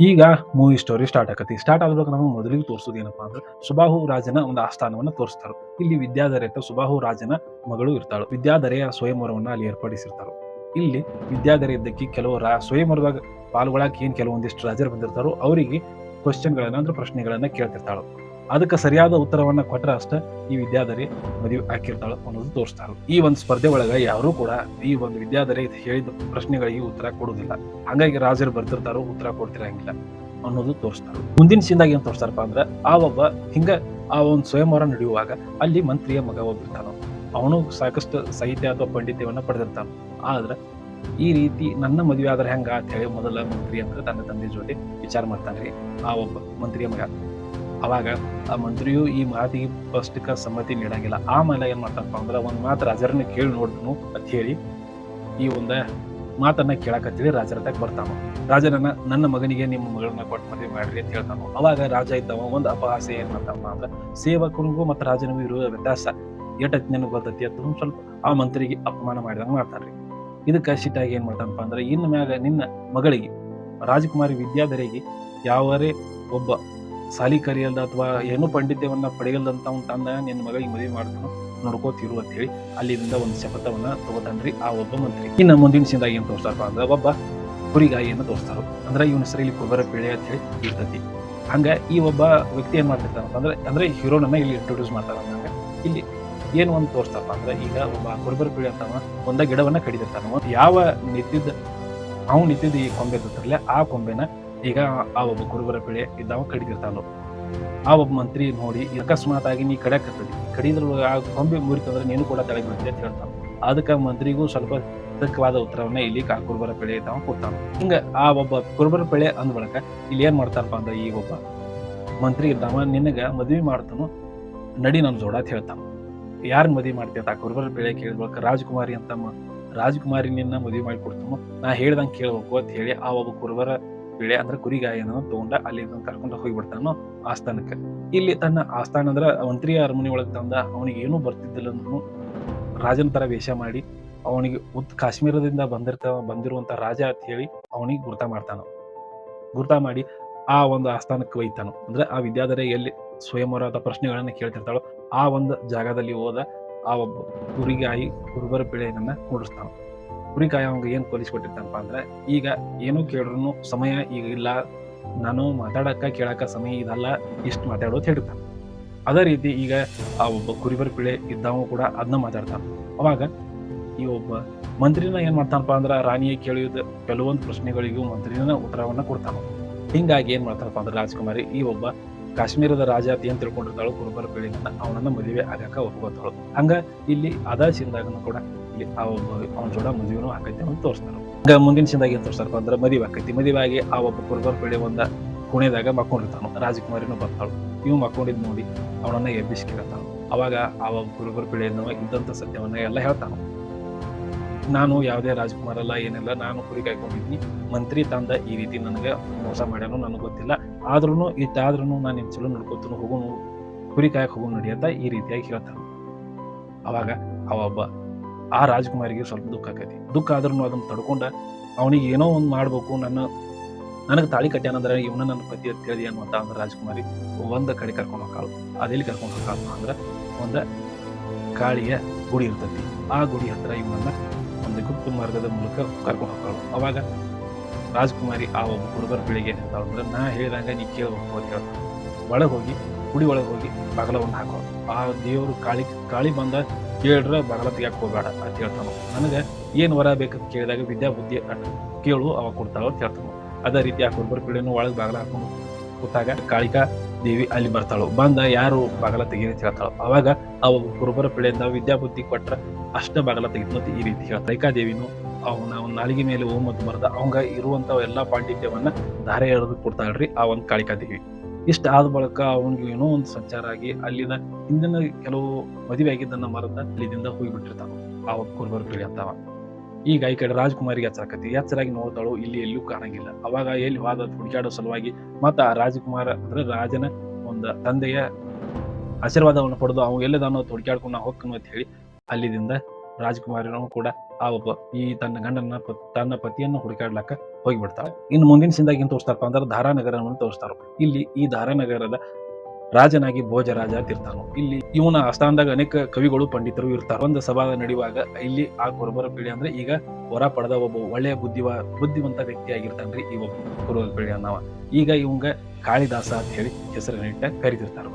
ಈಗ movie story start ಆಕತಿ. Start ಆದ್ಬೇಕು ನಮಗೆ ಮೊದಲಿಗೆ ತೋರಿಸೋದು ಏನಪ್ಪಾ ಅಂದ್ರೆ ಸುಬಾಹು ರಾಜನ ಒಂದು ಆಸ್ಥಾನವನ್ನ ತೋರಿಸ್ತಾರೆ. ಇಲ್ಲಿ ವಿದ್ಯಾಧರೆ ಅಂತ ಸುಬಾಹು ರಾಜನ ಮಗಳು ಇರ್ತಾಳು. ವಿದ್ಯಾಧರೆಯ ಸ್ವಯಂವರವನ್ನ ಅಲ್ಲಿ ಏರ್ಪಡಿಸಿರ್ತಾರೆ. ಇಲ್ಲಿ ವಿದ್ಯಾಧರೆ ಇದ್ದಕ್ಕೆ ಕೆಲವು ರಾ ಸ್ವಯಂವರದಾಗ ಪಾಲ್ಗೊಳಕ್ಕೆ ಏನು ಕೆಲವೊಂದಿಷ್ಟು ರಾಜರು ಬಂದಿರ್ತಾರೋ ಅವರಿಗೆ ಕ್ವಶನ್ಗಳನ್ನ ಅಂದ್ರೆ ಪ್ರಶ್ನೆಗಳನ್ನ ಕೇಳ್ತಿರ್ತಾಳು. ಅದಕ್ಕೆ ಸರಿಯಾದ ಉತ್ತರವನ್ನ ಕೊಟ್ಟರೆ ಅಷ್ಟೇ ಈ ವಿದ್ಯಾಧರಿ ಮದುವೆ ಹಾಕಿರ್ತಾಳೆ ಅನ್ನೋದು ತೋರಿಸ್ತಾರೆ. ಈ ಒಂದು ಸ್ಪರ್ಧೆ ಒಳಗ ಯಾರು ಕೂಡ ಈ ಒಂದು ವಿದ್ಯಾಧರಿ ಹೇಳಿದ ಪ್ರಶ್ನೆಗಳಿಗೆ ಉತ್ತರ ಕೊಡುವುದಿಲ್ಲ. ಹಂಗಾಗಿ ರಾಜರು ಬರ್ತಿರ್ತಾರೋ ಉತ್ತರ ಕೊಡ್ತಿರಂಗಿಲ್ಲ ಅನ್ನೋದು ತೋರಿಸ್ತಾರೆ. ಮುಂದಿನ ಸೀನ್ದಾಗ ಏನು ತೋರಿಸ್ತಾರಪ್ಪ ಅಂದ್ರೆ ಆ ಒಬ್ಬ ಹಿಂಗ ಆ ಒಂದು ಸ್ವಯಂವರ ನಡೆಯುವಾಗ ಅಲ್ಲಿ ಮಂತ್ರಿಯ ಮಗ ಒಬ್ಬಿರ್ತಾನ ಅವನು ಸಾಕಷ್ಟು ಸಾಹಿತ್ಯ ಅಥವಾ ಪಂಡಿತ್ಯವನ್ನ ಪಡೆದಿರ್ತಾನ, ಆದ್ರೆ ಈ ರೀತಿ ನನ್ನ ಮದುವೆ ಆದ್ರೆ ಹೆಂಗ ಅಂತ ಹೇಳಿ ಮೊದಲ ಮಂತ್ರಿ ಅಂದ್ರೆ ತನ್ನ ತಂದೆ ಜೊತೆ ವಿಚಾರ ಮಾಡ್ತಾನ್ರಿ ಆ ಒಬ್ಬ ಮಂತ್ರಿಯ ಮಗ. ಅವಾಗ ಆ ಮಂತ್ರಿಯು ಈ ಮಾತಿಗೆ ಫಸ್ಟ್ಕ ಸಮ್ಮತಿ ನೀಡಂಗಿಲ್ಲ. ಆಮೇಲೆ ಏನ್ ಮಾಡ್ತಾನಪ್ಪ ಅಂದ್ರೆ ಒಂದು ಮಾತು ರಾಜರನ್ನ ಕೇಳಿ ನೋಡ್ನು ಅಂತ ಹೇಳಿ ಈ ಒಂದು ಮಾತನ್ನ ಕೇಳಕತ್ತೇಳಿ ರಾಜರ ತಕ್ಕ ಬರ್ತಾನ ರಾಜನನ್ನ ನನ್ನ ಮಗನಿಗೆ ನಿಮ್ಮ ಮಗಳನ್ನ ಕೊಟ್ಟು ಮದುವೆ ಮಾಡ್ರಿ ಅಂತ ಹೇಳ್ತಾನು ಅವಾಗ ರಾಜ ಇದ್ದವ ಒಂದು ಅಪಹಾಸ್ಯ ಏನ್ ಮಾಡ್ತಾನಪ್ಪ ಅಂದ್ರೆ ಸೇವಕನಿಗೂ ಮತ್ತು ರಾಜನಿಗೂ ಇರುವ ವ್ಯತ್ಯಾಸ. ಎಟ್ಟ ನಿನಗೆ ಗೊತ್ತೈತಿ ಅಂತ ಸ್ವಲ್ಪ ಆ ಮಂತ್ರಿಗೆ ಅಪಮಾನ ಮಾಡಿದಂಗ ಮಾಡ್ತಾನ್ರಿ. ಇದಕ್ಕೆ ಸಿಟ್ಟಾಗಿ ಏನ್ ಮಾಡ್ತಾನಪ್ಪ ಅಂದ್ರೆ ಇನ್ನ ಮ್ಯಾಗ ನಿನ್ನ ಮಗಳಿಗೆ ರಾಜಕುಮಾರಿ ವಿದ್ಯಾಧರಿಗೆ ಯಾವರೇ ಒಬ್ಬ ಸಾಲಿ ಕರಿಯಲ್ದ ಅಥವಾ ಏನು ಪಂಡಿತ್ಯವನ್ನ ಪಡೆಯಲ್ದಂತ ಅವ್ನ ತಂದ ನಿನ್ನ ಮಗಳಿಗೆ ಮದುವೆ ಮಾಡ್ತಾನೋ, ನೋಡ್ಕೋತಿರು ಅಂತ ಹೇಳಿ ಅಲ್ಲಿಂದ ಒಂದು ಶಪಥವನ್ನ ತಗೋತಾನ್ರಿ ಆ ಒಬ್ಬ ಮಂತ್ರಿ. ಇನ್ನು ಮುಂದಿನ ಸಿಂದ ಏನ್ ತೋರಿಸ್ತಾರಪ್ಪ ಅಂದ್ರೆ ಒಬ್ಬ ಕುರಿಗಾಯಿಯನ್ನು ತೋರಿಸ್ತಾರ. ಅಂದ್ರೆ ಇವನ ಹೆಸರು ಇಲ್ಲಿ ಪೀಳೆ ಅಂತ ಹೇಳಿ ಇರ್ತತಿ. ಹಂಗ ಈ ಒಬ್ಬ ವ್ಯಕ್ತಿ ಏನ್ ಮಾಡ್ತಿರ್ತಾನಪ್ಪ ಅಂದ್ರೆ ಅಂದ್ರೆ ಹೀರೋನನ್ನ ಇಲ್ಲಿ ಇಂಟ್ರೊಡ್ಯೂಸ್ ಮಾಡ್ತಾರ ಇಲ್ಲಿ ಏನು ಒಂದು ತೋರಿಸ್ತಾರಪ್ಪ ಅಂದ್ರೆ ಈಗ ಒಬ್ಬ ಕುರುಬರ ಪಿಳೆ ಅಂತವ ಒಂದ ಗಿಡವನ್ನ ಕಡಿದಿರ್ತಾನ. ಯಾವ ನಿಂತಿದ್ದ ಅವ್ನು ನಿಂತಿದ್ದ ಈ ಕೊಂಬೆ ಇರ್ತಾರಲ್ಲ ಆ ಕೊಂಬೆನ ಈಗ ಆ ಒಬ್ಬ ಕುರುಬರ ಪಿಳೆ ಇದ್ದಾವ, ಕಡಿದಿರ್ತಾನೋ. ಆ ಒಬ್ಬ ಮಂತ್ರಿ ನೋಡಿ ಅಕಸ್ಮಾತ್ ಆಗಿ ನೀ ಕಡಿಯಕತ್ತದಿ ಕಡಿದ್ರ ಆ ಕೊಂಬೆ ಮುರಿತಂದ್ರೆ ನೀನು ಕೂಡ ತಲೆ ಬೀಳ್ತಿ ಅಂತ ಹೇಳ್ತಾನ. ಅದಕ್ಕೆ ಮಂತ್ರಿಗೂ ಸ್ವಲ್ಪ ತಕ್ಕವಾದ ಉತ್ತರವನ್ನ ಇಲ್ಲಿ ಆ ಕುರುಬರ ಪಿಳೆ ಇದ್ದಾವ ಕೊಡ್ತಾನ ಹಿಂಗ ಆ ಒಬ್ಬ ಕುರುಬರ ಪಿಳೆ ಅಂದ ಬಳಕ ಇಲ್ಲಿ ಏನ್ ಮಾಡ್ತಾರಪ್ಪ ಅಂದ್ರೆ ಈ ಒಬ್ಬ ಮಂತ್ರಿ ಇದ್ದಾವ, ನಿನಗ ಮದ್ವಿ ಮಾಡ್ತಾನು, ನಡಿ ನನ್ ಜೋಡ ಅಂತ ಹೇಳ್ತಾನ. ಯಾರ್ ಮದ್ವಿ ಮಾಡ್ತೀಯ ಆ ಕುರುಬರ ಪಿಳೆ ಕೇಳಿದ ಬಳಕ ರಾಜಕುಮಾರಿ ಅಂತ ಮ- ರಾಜಕುಮಾರಿ ನಿನ್ನ ಮದ್ವಿ ಮಾಡಿ ಕೊಡ್ತಾನು ನಾ ಹೇಳ್ದಂಗೆ ಕೇಳ್ಬೇಕು ಅಂತ ಹೇಳಿ ಆ ಒಬ್ಬ ಕುರುಬರ ಪಿಳೆ ಅಂದ್ರೆ ಕುರಿಗಾಯನ ತಗೊಂಡ ಅಲ್ಲಿ ಕರ್ಕೊಂಡು ಹೋಗಿಬಿಡ್ತಾನು ಆಸ್ಥಾನಕ್ಕೆ. ಇಲ್ಲಿ ತನ್ನ ಆಸ್ಥಾನ ಅಂದ್ರ ಮಂತ್ರಿಯ ಅರಮನೆ ಒಳಗೆ ತಂದ, ಅವನಿಗೆ ಏನೂ ಬರ್ತಿದ್ದಿಲ್ಲ ಅಂದ್ರೂ ರಾಜನ ತರ ವೇಷ ಮಾಡಿ, ಅವನಿಗೆ ಉತ್ ಕಾಶ್ಮೀರದಿಂದ ಬಂದಿರ್ತ, ಬಂದಿರುವಂತ ರಾಜ ಅಂತ ಹೇಳಿ ಅವನಿಗೆ ಗುರ್ತ ಮಾಡ್ತಾನ. ಗುರ್ತ ಮಾಡಿ ಆ ಒಂದು ಆಸ್ಥಾನಕ್ಕೆ ಒಯ್ತಾನು. ಅಂದ್ರೆ ಆ ವಿದ್ಯಾಧರ ಎಲ್ಲಿ ಸ್ವಯಂವರದ ಪ್ರಶ್ನೆಗಳನ್ನ ಕೇಳ್ತಿರ್ತಾಳೋ ಆ ಒಂದು ಜಾಗದಲ್ಲಿ ಹೋದ ಆ ಒಬ್ಬ ಕುರಿಗಾಯಿ ಕುರುಬರ ಪಿಳೆಯನ್ನ ಕೂಡಿಸ್ತಾನ. ಕುರಿಗಾಯಿ ಅವಂಗ ಏನ್ ಕೊಲಿಸ್ಕೊಟ್ಟಿರ್ತಾನಪ್ಪ ಅಂದ್ರೆ, ಈಗ ಏನೂ ಕೇಳ್ರು ಸಮಯ ಈಗ ಇಲ್ಲ, ನಾನು ಮಾತಾಡಕ್ಕ ಕೇಳಕ್ಕ ಸಮಯ ಇದಲ್ಲ, ಇಷ್ಟು ಮಾತಾಡೋದು ಹೇಳ್ತಾನೆ ಅದೇ ರೀತಿ ಈಗ ಆ ಒಬ್ಬ ಕುರಿಬರ ಪಿಳೆ ಇದ್ದಾವ ಕೂಡ ಅದನ್ನ ಮಾತಾಡ್ತಾನ. ಅವಾಗ ಈ ಒಬ್ಬ ಮಂತ್ರಿನ ಏನ್ ಮಾಡ್ತಾನಪ್ಪ ಅಂದ್ರ, ರಾಣಿಯ ಕೇಳಿದ ಕೆಲವೊಂದು ಪ್ರಶ್ನೆಗಳಿಗೂ ಮಂತ್ರಿನ ಉತ್ತರವನ್ನ ಕೊಡ್ತಾನ. ಹಿಂಗಾಗಿ ಏನ್ ಮಾಡ್ತಾನಪ್ಪ ಅಂದ್ರೆ, ರಾಜಕುಮಾರಿ ಈ ಒಬ್ಬ ಕಾಶ್ಮೀರದ ರಾಜ ಅಂತ ತಿಳ್ಕೊಂಡಿರ್ತಾಳು ಕುರುಬರ ಪಿಳಿನ ಅವನನ್ನ ಮದುವೆ ಆಗಾಕ ಒಪ್ಕೋತಾಳು. ಹಂಗ ಇಲ್ಲಿ ಅದ ಸಿಂದಾಗನು ಕೂಡ ಇಲ್ಲಿ ಅವನ ಜೋಡ ಮದುವೆನೂ ಆಕೈತಿ ಅಂತ ತೋರಿಸ್ತಾರ. ಹಂಗ ಮುಂದಿನ ಸಿಂದಾಗ ಏನ್ ತೋರಿಸ್ತಾರಪ್ಪ ಅಂದ್ರೆ ಮದುವೆ ಆಕೈತಿ. ಮದುವೆ ಆಗಿ ಆ ಒಬ್ಬ ಕುರುಬರ ಬೆಳೆ ಒಂದ ಕುಣೆದಾಗ ಮಕ್ಕೊಂಡಿರ್ತಾನು. ರಾಜಕುಮಾರಿನೂ ಬರ್ತಾಳು. ಇವ್ ಮಕ್ಕೊಂಡಿದ್ ನೋಡಿ ಅವನನ್ನ ಎಬ್ಬಿಸಿ ಕೇಳ್ತಾನು ಅವಾಗ ಆ ಒಬ್ಬ ಕುರುಬರ ಬೆಳೆಯನ್ನು ಇದ್ದಂತ ಸತ್ಯವನ್ನ ಎಲ್ಲ ಹೇಳ್ತಾನು. ನಾನು ಯಾವುದೇ ರಾಜಕುಮಾರ ಅಲ್ಲ ಏನಿಲ್ಲ, ನಾನು ಕುರಿ ಕಾಯ್ಕೊಂಡಿದ್ದೀನಿ ಮಂತ್ರಿ ತಂದ ಈ ರೀತಿ ನನಗೆ ಮೋಸ ಮಾಡ್ಯಾನು ನನಗೆ ಗೊತ್ತಿಲ್ಲ. ಆದ್ರೂ ಇತ್ತಾದ್ರೂ ನಾನು ನಿಮ್ಮ ಚಲೋ ನೋಡ್ಕೊತೀನಿ ಹೋಗೋನು ಕುರಿ ಕಾಯಕ್ಕೆ ಹೋಗೋನು ನಡಿ ಅಂತ ಈ ರೀತಿಯಾಗಿ ಹೇಳ್ತಾನೆ. ಅವಾಗ ಅವ ಒಬ್ಬ, ಆ ರಾಜಕುಮಾರಿಗೆ ಸ್ವಲ್ಪ ದುಃಖ ಆಕೈತಿ. ದುಃಖ ಆದ್ರೂ ಅದನ್ನ ತಡ್ಕೊಂಡ, ಅವನಿಗೆ ಏನೋ ಒಂದು ಮಾಡ್ಬೇಕು, ನನ್ನ, ನನಗೆ ತಾಳಿ ಕಟ್ಟ್ಯಾನಂದ್ರೆ ಇವನ ನನ್ನ ಪತಿ ಅಂತ ಹೇಳಿ ಏನು ಅಂತ ಅಂದ್ರೆ ರಾಜಕುಮಾರಿ ಒಂದು ಕಡೆ ಕರ್ಕೊಂಡು ಹೋಗಾಳು ಅದೆಲ್ಲಿ ಕರ್ಕೊಂಡು ಹೋಗಾಳು ಅಂದ್ರೆ ಒಂದು ಕಾಳಿಯ ಗುಡಿ ಇರ್ತೈತಿ. ಆ ಗುಡಿ ಹತ್ರ ಇವನನ್ನ ಒಂದು ಗುಪ್ತ ಮಾರ್ಗದ ಮೂಲಕ ಕರ್ಕೊಂಡು ಹೋಗಾಳು ಅವಾಗ ರಾಜಕುಮಾರಿ ಆ ಒಬ್ಬ ಹುಡುಗರ ಬೆಳಿಗ್ಗೆ ಅಂತ ಅಂದ್ರೆ ನಾ ಹೇಳಿದಂಗೆ ನೀ ಕೇಳ್ಬೇಕು ಅಂತ ಹೇಳ್ತಾಳೆ ಒಳಗೆ ಹೋಗಿ, ಗುಡಿ ಒಳಗೆ ಹೋಗಿ ಬಗಲವನ್ನು ಹಾಕೋ. ಆ ದೇವರು ಕಾಳಿ ಕಾಳಿ ಬಂದ ಕೇಳ್ರ ಬಗಲ ತೆಗಿಯಕ್ಕೆ ಹೋಗ್ಬೇಡ ಅಂತ ಹೇಳ್ತಾನು ನನಗೆ ಏನು ವರ ಬೇಕಂತ ಕೇಳಿದಾಗ ವಿದ್ಯಾ ಬುದ್ಧಿ ಕೇಳು, ಅವಾಗ ಕೊಡ್ತಾಳೆ ಅಂತ ಹೇಳ್ತಾನು ಅದೇ ರೀತಿ ಆ ಹುಡುಗರ ಪೀಳಿನೂ ಒಳಗೆ ಬಗಲ ಹಾಕೊಂಡು ಕೂತಾಗ ಕಾಳಿಕಾ ದೇವಿ ಅಲ್ಲಿ ಬರ್ತಾಳು. ಬಂದ ಯಾರು ಬಾಗಲ ತೆಗೀರಿ ಅಂತ ಹೇಳ್ತಾಳು. ಅವಾಗ ಅವ ಕುರುಬರ ಪೀಳಿಯಿಂದ ವಿದ್ಯಾ ಬುದ್ಧಿ ಕೊಟ್ರ ಅಷ್ಟ ಬಾಗಲ ತೆಗಿತು ಈ ರೀತಿ ಹೇಳ್ತಾ ರೇಖಾದೇವಿನು ಅವನ ನಾಲಿಗೆ ಮೇಲೆ ಓಮತ್ ಮರದ ಅವಂಗ ಇರುವಂತ ಎಲ್ಲಾ ಪಾಂಡಿತ್ಯವನ್ನ ಧಾರೆ ಎಳೆದು ಕೊಡ್ತಾಳ್ರಿ ಆ ಒಂದು ಕಾಳಿಕಾದೇವಿ ಇಷ್ಟ ಆದ ಬಳಿಕ ಅವನಿಗೆ ಏನೋ ಒಂದು ಸಂಚಾರ ಆಗಿ ಅಲ್ಲಿನ ಹಿಂದಿನ ಕೆಲವು ಮದುವೆ ಆಗಿದ್ದನ್ನ ಮರದ ಅಲ್ಲಿದಿಂದ ಹೋಗಿಬಿಟ್ಟಿರ್ತಾವ ಆ ಒಬ್ಬ ಕುರುಬರು ಪೀಳಿ ಅಂತವ ಈಗ ಈ ಕಡೆ ರಾಜಕುಮಾರಿಗೆ ಎಚ್ಚರಾಕತಿ ಎಚ್ಚರಾಗಿ ನೋಡ್ತಾಳು, ಇಲ್ಲಿ ಎಲ್ಲೂ ಕಾಣಂಗಿಲ್ಲ. ಅವಾಗ ಎಲ್ಲಿ ಹೋದ ಹುಡುಕಾಡೋ ಸಲುವಾಗಿ ಮತ್ತ ಆ ರಾಜಕುಮಾರ ಅಂದ್ರೆ ರಾಜನ ಒಂದು ತಂದೆಯ ಆಶೀರ್ವಾದವನ್ನು ಪಡೆದು ಅವ ಎಲ್ಲದಾನೋ ಹುಡುಕಾಡ್ಕೊಂಡು ನಾವು ಅಂತ ಹೇಳಿ ಅಲ್ಲಿದಿಂದ ರಾಜಕುಮಾರಿನೂ ಕೂಡ ಆ ಒಬ್ಬ ಈ ತನ್ನ ಗಂಡನ ತನ್ನ ಪತಿಯನ್ನು ಹುಡುಕಾಡ್ಲಕ್ಕ ಹೋಗಿಬಿಡ್ತಾಳೆ ಇನ್ನು ಮುಂದಿನ ಸಿಂದಾಗಿ ಏನ್ ತೋರಿಸ್ತಾರಪ್ಪ ಅಂದ್ರೆ ಧಾರಾನಗರವನ್ನು ತೋರಿಸ್ತಾರ ಇಲ್ಲಿ ಈ ಧಾರಾನಗರದ ರಾಜನಾಗಿ ಭೋಜರಾಜ ಇರ್ತಾನು. ಇಲ್ಲಿ ಇವನ ಆಸ್ಥಾನದಾಗ ಅನೇಕ ಕವಿಗಳು, ಪಂಡಿತರು ಇರ್ತಾರೆ. ಒಂದು ಸಭಾ ನಡೆಯುವಾಗ ಇಲ್ಲಿ ಆ ಕುರುಬರ ಪೀಳಿ ಅಂದ್ರೆ ಈಗ ಹೊರ ಪಡೆದ ಒಬ್ಬ ಒಳ್ಳೆಯ ಬುದ್ಧಿವ, ಬುದ್ಧಿವಂತ ವ್ಯಕ್ತಿ ಆಗಿರ್ತಾನ್ರಿ ಈ ಒಬ್ಬ ಕುರುಬರ ಪೀಳಿ ಅನ್ನವ. ಈಗ ಇವಂಗ ಕಾಳಿದಾಸ ಅಂತ ಹೇಳಿ ಹೆಸರಿನಿಟ್ಟ ಕರಿತಿರ್ತಾರ.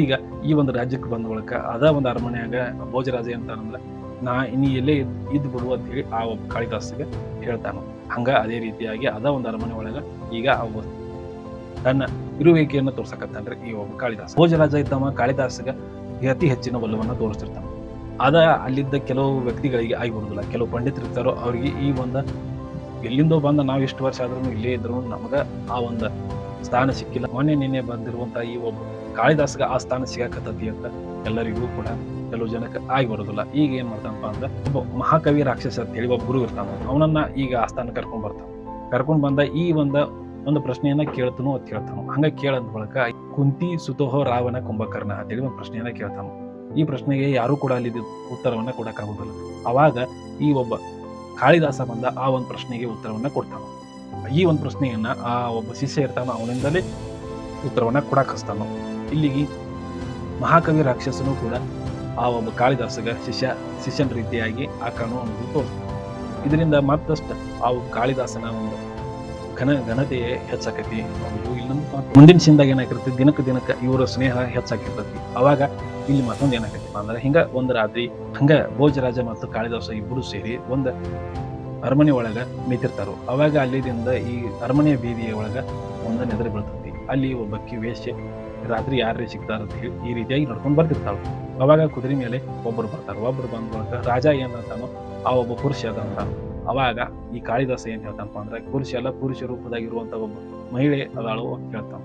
ಈಗ ಈ ಒಂದು ರಾಜ್ಯಕ್ಕೆ ಬಂದ ಬಳಿಕ ಅದ ಒಂದು ಅರಮನೆಯಾಗ ಭೋಜರಾಜ ಅಂತಾನಂದ್ರ ನಾ ಇನ್ನು ಎಲ್ಲೇ ಇದ್ ಇದ್ದು ಬಿಡು ಅಂತ ಹೇಳಿ ಆ ಒಬ್ಬ ಕಾಳಿದಾಸಿಗೆ ಹೇಳ್ತಾನ. ಹಂಗ ಅದೇ ರೀತಿಯಾಗಿ ಅದ ಒಂದು ಅರಮನೆ ಒಳಗ ಈಗ ಒಬ್ಬ ತನ್ನ ಇರುವಿಕೆಯನ್ನು ತೋರ್ಸಕತ್ತಾನ್ರಿ ಈ ಒಬ್ಬ ಕಾಳಿದಾಸ. ಭೋಜರಾಜ ಇದ್ದವ ಕಾಳಿದಾಸಗ ಅತಿ ಹೆಚ್ಚಿನ ಒಲವನ್ನ ತೋರಿಸ್ತಿರ್ತಾನೆ. ಅದ ಅಲ್ಲಿದ್ದ ಕೆಲವು ವ್ಯಕ್ತಿಗಳಿಗೆ ಆಗಿ ಕೆಲವು ಪಂಡಿತರು ಇರ್ತಾರೋ ಅವ್ರಿಗೆ ಈ ಒಂದು ಎಲ್ಲಿಂದೋ ಬಂದ ನಾವು ಎಷ್ಟು ವರ್ಷ ಆದ್ರೂ ಇಲ್ಲೇ ಇದ್ರು ನಮಗ ಆ ಒಂದು ಸ್ಥಾನ ಸಿಕ್ಕಿಲ್ಲ. ಮೊನ್ನೆ ನಿನ್ನೆ ಬಂದಿರುವಂತ ಈ ಒಬ್ಬ ಕಾಳಿದಾಸಗ ಆ ಸ್ಥಾನ ಸಿಗಾಕತ್ತತಿ ಅಂತ ಎಲ್ಲರಿಗೂ ಕೂಡ ಕೆಲವು ಜನಕ್ಕೆ ಆಗಿ ಬರೋದಿಲ್ಲ ಈಗ ಏನು ಮಾಡ್ತಾನಪ್ಪ ಅಂದ್ರೆ ಒಬ್ಬ ಮಹಾಕವಿ ರಾಕ್ಷಸ ಅಂತ ಹೇಳಿ ಒಬ್ಬ ಗುರು ಇರ್ತಾನ. ಅವನನ್ನ ಈಗ ಆಸ್ಥಾನ ಕರ್ಕೊಂಡು ಬರ್ತಾನ. ಕರ್ಕೊಂಡ್ ಬಂದ ಈ ಒಂದ, ಒಂದು ಪ್ರಶ್ನೆಯನ್ನ ಕೇಳ್ತಾನು ಅಂತ ಹೇಳ್ತಾನು. ಹಂಗ ಕೇಳಂದ ಬಳಕ ಕುಂತಿ ಸುತೋಹೋ ರಾವಣ ಕುಂಭಕರ್ಣ ಅಂತೇಳಿ ಒಂದು ಪ್ರಶ್ನೆಯನ್ನ ಕೇಳ್ತಾನು. ಈ ಪ್ರಶ್ನೆಗೆ ಯಾರು ಕೂಡ ಅಲ್ಲಿ ಉತ್ತರವನ್ನ ಕೊಡಕ್ಕಾಗುದಿಲ್ಲ ಅವಾಗ ಈ ಒಬ್ಬ ಕಾಳಿದಾಸ ಬಂದ ಆ ಒಂದು ಪ್ರಶ್ನೆಗೆ ಉತ್ತರವನ್ನ ಕೊಡ್ತಾನು. ಈ ಒಂದು ಪ್ರಶ್ನೆಯನ್ನ ಆ ಒಬ್ಬ ಶಿಷ್ಯ ಇರ್ತಾನ ಅವನಿಂದಲೇ ಉತ್ತರವನ್ನ ಕೊಡಕ್ ಹಸ್ತಾನು ಇಲ್ಲಿಗೆ ಮಹಾಕವಿ ರಾಕ್ಷಸನು ಕೂಡ ಆ ಒಬ್ಬ ಕಾಳಿದಾಸಗ ಶಿಷ್ಯ, ಶಿಷ್ಯನ ರೀತಿಯಾಗಿ ಆ ಕಾಣುವ ಒಂದು ತೋರಿಸ್ತಾರೆ ಇದರಿಂದ ಮತ್ತಷ್ಟು ಆ ಒಬ್ಬ ಕಾಳಿದಾಸನ ಒಂದು ಘನ, ಘನತೆಯೇ ಹೆಚ್ಚಾಕತಿ. ಮುಂದಿನ ಸಿಂದಾಗ ಏನಾಗಿರುತ್ತೆ ದಿನಕ್ಕೆ ದಿನಕ್ಕೆ ಇವರ ಸ್ನೇಹ ಹೆಚ್ಚಾಕಿರ್ತತಿ. ಅವಾಗ ಇಲ್ಲಿ ಮತ್ತೊಂದು ಏನಾಗತ್ತಪ್ಪ ಅಂದ್ರೆ ಹಿಂಗ ಒಂದು ರಾತ್ರಿ, ಹಂಗ ಭೋಜರಾಜ ಮತ್ತು ಕಾಳಿದಾಸ ಇಬ್ಬರು ಸೇರಿ ಒಂದು ಅರಮನೆ ಒಳಗೆ ನಿಂತಿರ್ತಾರು. ಅವಾಗ ಅಲ್ಲಿದಿಂದ ಈ ಅರಮನೆಯ ಬೀದಿಯ ಒಳಗ ಒಂದು ನೆದರಿ ಬೀಳ್ತೈತಿ. ಅಲ್ಲಿ ಒಬ್ಬಕ್ಕಿ ವೇಶ್ಯೆ ರಾತ್ರಿ ಯಾರೇ ಸಿಗ್ತಾರ ಅಂತ ಹೇಳಿ ಈ ರೀತಿಯಾಗಿ ನಡ್ಕೊಂಡು ಬರ್ತಿರ್ತಾಳು. ಅವಾಗ ಕುದುರೆ ಮೇಲೆ ಒಬ್ಬರು ಬರ್ತಾರೆ. ಒಬ್ಬರು ಬಂದ ರಾಜ ಏನಂತಾನೋ, ಆ ಒಬ್ಬ ಪುರುಷ ಅದಂತ ಅವಾಗ ಈ ಕಾಳಿದಾಸ ಏನ್ ಹೇಳ್ತಾನಪ್ಪ ಅಂದ್ರೆ, ಪುರುಷ ಎಲ್ಲ ಪುರುಷ ರೂಪದಾಗಿರುವಂತ ಒಬ್ಬ ಮಹಿಳೆ ಅದಾಳು ಅಂತ ಹೇಳ್ತಾನ.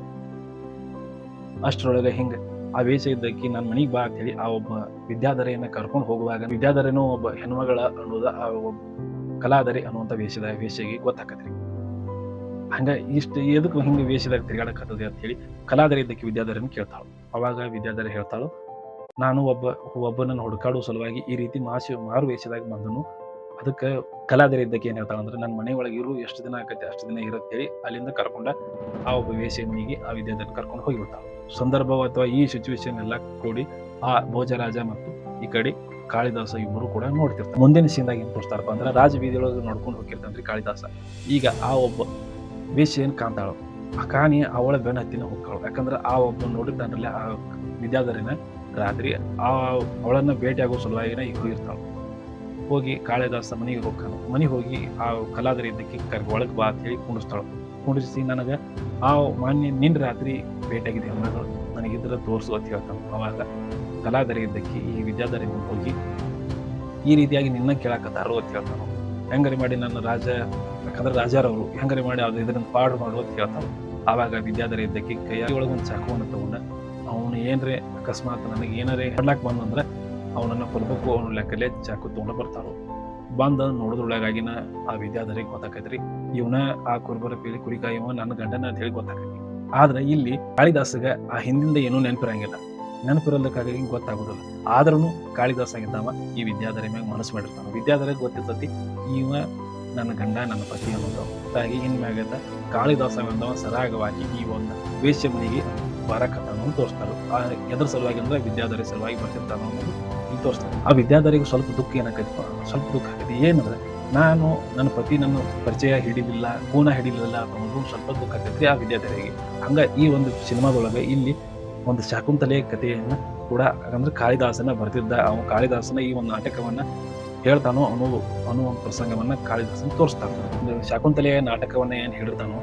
ಅಷ್ಟರೊಳಗೆ ಹಿಂಗ ಆ ವೇಷ ಇದ್ದಕ್ಕೆ ನನ್ನ ಮನೆಗೆ ಬಾ ಅಂತ ಹೇಳಿ ಆ ಒಬ್ಬ ವಿದ್ಯಾಧರೆಯನ್ನ ಕರ್ಕೊಂಡು ಹೋಗುವಾಗ ವಿದ್ಯಾಧರೆನೂ ಒಬ್ಬ ಹೆಣ್ಮಗಳ ಅನ್ನೋದ ಆ ಒಬ್ಬ ಕಲಾಧರೆ ಅನ್ನುವಂಥ ವೇಷದ, ವೇಷಗೆ ಗೊತ್ತಾಕತ್ರಿ. ಹಂಗ ಇಷ್ಟ ಎದಕ್ಕೆ ಹಿಂಗ ವೇಷದಾಗ ತಿರುಗಾಡಕತ್ತದೆ ಅಂತ ಹೇಳಿ ಕಲಾಧರೆ ಇದ್ದಕ್ಕೆ ವಿದ್ಯಾಧರನ್ ಕೇಳ್ತಾಳು. ಅವಾಗ ವಿದ್ಯಾಧರ ಹೇಳ್ತಾಳು, ನಾನು ಒಬ್ಬ, ಒಬ್ಬನನ್ನು ಹುಡುಕಾಡುವ ಸಲುವಾಗಿ ಈ ರೀತಿ ಮಾಸಿ, ಮಾರು ವೇಷದಾಗ ಬಂದನು. ಅದಕ್ಕೆ ಕಲಾದರಿ ಇದ್ದಕ್ಕೆ ಏನು ಹೇಳ್ತಾಳ ಅಂದ್ರೆ, ನನ್ನ ಮನೆ ಒಳಗೆ ಇರು, ಎಷ್ಟು ದಿನ ಆಗತ್ತೆ, ಅಷ್ಟು ದಿನ ಇರತ್ತೇಳಿ ಅಲ್ಲಿಂದ ಕರ್ಕೊಂಡ ಆ ಒಬ್ಬ ವೇಷ ಮನೆಗೆ ಆ ವಿದ್ಯಾಧರೆ ಕರ್ಕೊಂಡು ಹೋಗಿಬಿಡ್ತಾಳ ಸಂದರ್ಭ ಅಥವಾ ಈ ಸಿಚುವೇಶನ್ ಎಲ್ಲ ಕೂಡಿ ಆ ಭೋಜರಾಜ ಮತ್ತು ಈ ಕಡೆ ಕಾಳಿದಾಸ ಇಬ್ಬರು ಕೂಡ ನೋಡ್ತಿರ್ತಾರೆ. ಮುಂದಿನ ಸೀನ್ದಾಗ ಏನ್ ತೋರಿಸ್ತಾರಪ್ಪ ಅಂದ್ರೆ, ರಾಜ ಬೀದಿಯೊಳಗೆ ನೋಡ್ಕೊಂಡು ಹೋಗಿರ್ತಾನ್ರಿ ಕಾಳಿದಾಸ. ಈಗ ಆ ಒಬ್ಬ ವೇಷ ಏನು ಕಾಣ್ತಾಳು, ಆ ಕಾಣಿ ಅವಳ ಬೆನ್ನ ಹತ್ತಿನ ಹೋಗ್ತಾಳು. ಯಾಕಂದ್ರೆ ಆ ಒಬ್ಬ ನೋಡಿದ್ದಾನಲ್ಲಿ ಆ ವಿದ್ಯಾಧರಿನ ರಾತ್ರಿ ಆ ಅವಳನ್ನ ಭೇಟಿಯಾಗೋ ಸಲುವಾಗಿನ ಇಬ್ಬರು ಇರ್ತಾಳು. ಹೋಗಿ ಕಾಳಿದಾಸ ಮನೆಗೆ ಹೋಗ್ತಾನ. ಮನೆಗೆ ಹೋಗಿ ಆ ಕಲಾದರಿ ಇದ್ದಕ್ಕೆ ಕರ್ ಒಳಗೆ ಬಾ ಅಂತ ಹೇಳಿ ಕುಂಡಿಸ್ತಾಳು. ಕುಂಡಿಸಿ ನನಗೆ ಆ ಮಾನ್ಯ ನಿನ್ನ ರಾತ್ರಿ ಭೇಟಿಯಾಗಿದೆ ಹೆಣ್ಮಗಳು ನನಗಿದ್ರೆ ತೋರಿಸು ಅಂತ ಹೇಳ್ತಾನೆ ಅವಾಗ ಕಲಾದರಿ ಇದ್ದಕ್ಕೆ ಈ ವಿದ್ಯಾಧರಿ ಹೋಗಿ ಈ ರೀತಿಯಾಗಿ ನಿನ್ನ ಕೇಳಕತ್ತಾರು ಅಂತ ಹೇಳ್ತಾನೆ ಹೆಂಗರಿ ಮಾಡಿ ನನ್ನ ರಾಜ ಯಾಕಂದ್ರೆ ರಾಜಾರವರು ಹೆಂಗರಿ ಮಾಡಿ ಅದು ಇದನ್ನ ಪಾಡು ಮಾಡು ಅಂತ ಹೇಳ್ತಾನೆ ಆವಾಗ ವಿದ್ಯಾಧರಿ ಇದ್ದಕ್ಕೆ ಕೈಯಾಗಿ ಒಂದು ಚಾಕುವನ್ನು ತಗೊಂಡ ಅವನು ಏನ್ರೆ ಅಕಸ್ಮಾತ್ ನನಗೆ ಏನಾರೇ ಹೊಡ್ಲಾಕ್ ಬಂದಂದ್ರೆ ಅವನನ್ನ ಕೊಲ್ಬೇಕು, ಅವನ ಲೆಕ್ಕಲ್ಲೇ ಚಾಕು ತಗೊಂಡು ಬರ್ತಾರೋ ಬಂದ ನೋಡಿದ್ರೊಳಗಾಗಿನ ಆ ವಿದ್ಯಾಧರಿಗೆ ಗೊತ್ತಾಕೈತ್ರಿ, ಇವನ ಆ ಕುರುಬರ ಪೀಳಿ ಕುರಿಕಾಯಿ ಇವ ನನ್ನ ಗಂಡನ ಅಂತ ಹೇಳಿ ಗೊತ್ತಾಕೈತಿ. ಆದ್ರೆ ಇಲ್ಲಿ ಕಾಳಿದಾಸಗ ಆ ಹಿಂದಿಂದ ಏನೂ ನೆನಪಿರಂಗಿಲ್ಲ. ನೆನಪಿರೋದಕ್ಕಾಗಿ ಗೊತ್ತಾಗೋದಿಲ್ಲ. ಆದ್ರೂ ಕಾಳಿದಾಸ ಆಗಿದ್ದಾವ ಈ ವಿದ್ಯಾಧರಿ ಮ್ಯಾಗ ಮನಸ್ಸು ಮಾಡಿರ್ತಾನ. ವಿದ್ಯಾಧರಿ ಗೊತ್ತಿರ್ತತಿ, ಇವ ನನ್ನ ಗಂಡ, ನನ್ನ ಪತಿ ಅನ್ನೋದು ಹಾಗಾಗಿ ಇನ್ಮ್ಯಾಗದ ಕಾಳಿದಾಸ ಸರಾಗವಾಗಿ ಈ ಒಂದು ವೇಶ್ಯ ಮನೆಗೆ ಬರಕತ್ತಾನು ತೋರಿಸ್ತಾರೆ. ಆ ಎದ್ರ ಸಲುವಾಗಿ ಅಂದ್ರೆ ವಿದ್ಯಾಧರಿ ಸಲುವಾಗಿ ಬರ್ತಿರ್ತಾನ ಅನ್ನೋದು ಇಲ್ಲಿ ತೋರಿಸ್ತಾರೆ. ಆ ವಿದ್ಯಾಧರಿಗೆ ಸ್ವಲ್ಪ ದುಃಖ ಏನಕ್ಕೆ ಸ್ವಲ್ಪ ದುಃಖ ಆಗೈತಿ ಏನಂದ್ರೆ ನಾನು ನನ್ನ ಪತಿ ನನ್ನ ಪರಿಚಯ ಹಿಡಿದಿಲ್ಲ ಕೂನ ಹಿಡಿಲಿಲ್ಲ ಅನ್ನೋದು ಸ್ವಲ್ಪ ದುಃಖ ಆಗ್ತೈತಿ ಆ ವಿದ್ಯಾಧರಿಗೆ. ಹಂಗ ಈ ಒಂದು ಸಿನಿಮಾದೊಳಗೆ ಇಲ್ಲಿ ಒಂದು ಶಾಕುಂತಲೆಯ ಕಥೆಯನ್ನ ಕೂಡ ಅಂದ್ರೆ ಕಾಳಿದಾಸನ ಬರ್ತಿದ್ದ ಅವನು ಕಾಳಿದಾಸನ ಈ ಒಂದು ನಾಟಕವನ್ನ ಹೇಳ್ತಾನೋ ಅನ್ನೋದು ಅನ್ನೋ ಒಂದು ಪ್ರಸಂಗವನ್ನ ಕಾಳಿದಾಸನ ತೋರಿಸ್ತಾನೆ. ಶಾಕುಂತಲೆಯ ನಾಟಕವನ್ನ ಏನು ಹೇಳಿರ್ತಾನೋ,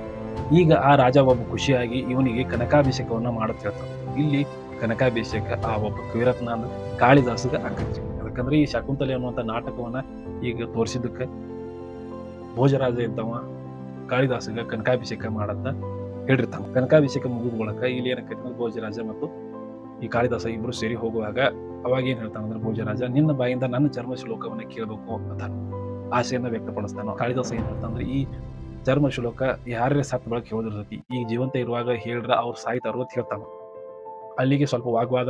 ಈಗ ಆ ರಾಜ ಒಬ್ಬ ಖುಷಿಯಾಗಿ ಇವನಿಗೆ ಕನಕಾಭಿಷೇಕವನ್ನ ಮಾಡತ್ ಹೇಳ್ತಾನೆ. ಇಲ್ಲಿ ಕನಕಾಭಿಷೇಕ ಆ ಒಬ್ಬ ಕವಿರತ್ನ ಅಂದ್ರೆ ಕಾಳಿದಾಸಗ ಆಕೈತಿ. ಯಾಕಂದ್ರೆ ಈ ಶಾಕುಂತಲೆ ಅನ್ನುವಂಥ ನಾಟಕವನ್ನ ಈಗ ತೋರಿಸಿದ್ದಕ್ಕೆ ಭೋಜರಾಜ ಇದ್ದವ ಕಾಳಿದಾಸಗ ಕನಕಾಭಿಷೇಕ ಮಾಡತ್ತ ಹೇಳಿರ್ತಾನೆ. ಕನಕಾಭಿಷೇಕ ಮುಗಿದ ಬಳಿಕ ಇಲ್ಲಿ ಏನಕ್ಕೆ ಭೋಜರಾಜ ಮತ್ತು ಈ ಕಾಳಿದಾಸ ಇಬ್ಬರು ಸೇರಿ ಹೋಗುವಾಗ ಅವಾಗ ಏನ್ ಹೇಳ್ತಾನ ಅಂದ್ರೆ, ಭೋಜರಾಜ, ನಿನ್ನ ಬಾಯಿಂದ ನನ್ನ ಚರ್ಮ ಶ್ಲೋಕವನ್ನ ಕೇಳಬೇಕು ಅಂತ ಆಸೆಯನ್ನ ವ್ಯಕ್ತಪಡಿಸ್ತಾನ. ಕಾಳಿದಾಸ ಏನ್ ಹೇಳ್ತಾನಂದ್ರೆ ಈ ಚರ್ಮ ಶ್ಲೋಕ ಯಾರೇ ಸತ್ ಬಳಕೆ ಹೇಳೋದಿರ್ತೈತಿ ಈ ಜೀವಂತ ಇರುವಾಗ ಹೇಳ್ರ ಅವ್ರು ಸಾಯ್ತಾರೋ ಅಂತ ಹೇಳ್ತಾನ. ಅಲ್ಲಿಗೆ ಸ್ವಲ್ಪ ವಾಗ್ವಾದ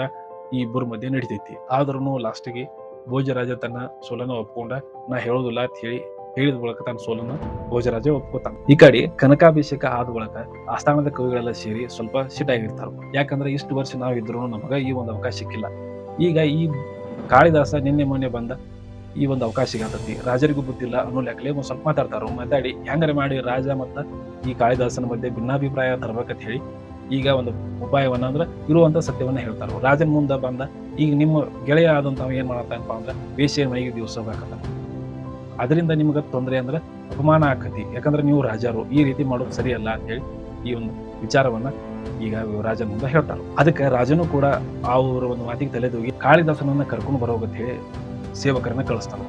ಈ ಇಬ್ಬರ ಮಧ್ಯೆ ನಡಿತೈತಿ. ಆದ್ರೂ ಲಾಸ್ಟಿಗೆ ಭೋಜರಾಜ ತನ್ನ ಸೋಲನ ಒಪ್ಕೊಂಡ, ನಾ ಹೇಳೋದಿಲ್ಲ ಅಂತ ಹೇಳಿ, ಹೇಳಿದ ಬಳಕ ತನ್ನ ಸೋಲನ್ನ ಭೋಜರಾಜ ಒಪ್ಕೋತಾನೆ. ಈ ಕಡೆ ಕನಕಾಭಿಷೇಕ ಆದ ಬಳಕ ಆಸ್ಥಾನದ ಕವಿಗಳೆಲ್ಲ ಸೇರಿ ಸ್ವಲ್ಪ ಸಿಟ್ಟಾಗಿರ್ತಾರ ಯಾಕಂದ್ರೆ ಇಷ್ಟು ವರ್ಷ ನಾವಿದ್ರು ನಮಗ ಈ ಒಂದು ಅವಕಾಶ ಸಿಕ್ಕಿಲ್ಲ. ಈಗ ಈ ಕಾಳಿದಾಸ ನಿನ್ನೆ ಮೊನ್ನೆ ಬಂದ ಈ ಒಂದು ಅವಕಾಶ ಸಿಗತೈತಿ. ರಾಜರಿಗೂ ಬುದ್ಧಿಲ್ಲ ಅನ್ನೋ ಲೆಕ್ಕಲೆ ಒಂದು ಸ್ವಲ್ಪ ಮಾತಾಡ್ತಾರ ಮಾತಾಡಿ. ಹೆಂಗಾರೆ ಮಾಡಿ ರಾಜ ಮತ್ತ ಈ ಕಾಳಿದಾಸನ ಮಧ್ಯೆ ಭಿನ್ನಾಭಿಪ್ರಾಯ ತರ್ಬೇಕಂತ ಹೇಳಿ ಈಗ ಒಂದು ಉಪಾಯವನ್ನ ಅಂದ್ರೆ ಇರುವಂತ ಸತ್ಯವನ್ನ ಹೇಳ್ತಾರ ರಾಜನ ಮುಂದೆ ಬಂದ ಈಗ ನಿಮ್ಮ ಗೆಳೆಯ ಆದಂತ ಏನ್ ಮಾಡತ್ತಪ್ಪ ಅಂದ್ರೆ ವೇಷೆಯ ಮೈಗೆ ದಿವಸ ಹೋಗಕತ್ತಾನ. ಅದರಿಂದ ನಿಮ್ಗೆ ತೊಂದರೆ ಅಂದ್ರೆ ಅಪಮಾನ ಆಕತಿ ಯಾಕಂದ್ರೆ ನೀವು ರಾಜರು, ಈ ರೀತಿ ಮಾಡೋದು ಸರಿಯಲ್ಲ ಅಂತ ಹೇಳಿ ಈ ಒಂದು ವಿಚಾರವನ್ನ ಈಗ ರಾಜನ ಮುಂದೆ ಹೇಳ್ತಾರ ಅದಕ್ಕೆ ರಾಜನು ಕೂಡ ಅವರ ಒಂದು ಮಾತಿಗೆ ತಲೆದೋಗಿ ಕಾಳಿದಾಸನನ್ನ ಕರ್ಕೊಂಡು ಬರೋಗಂತ ಹೇಳಿ ಸೇವಕರನ್ನ ಕಳಿಸ್ತಾನ.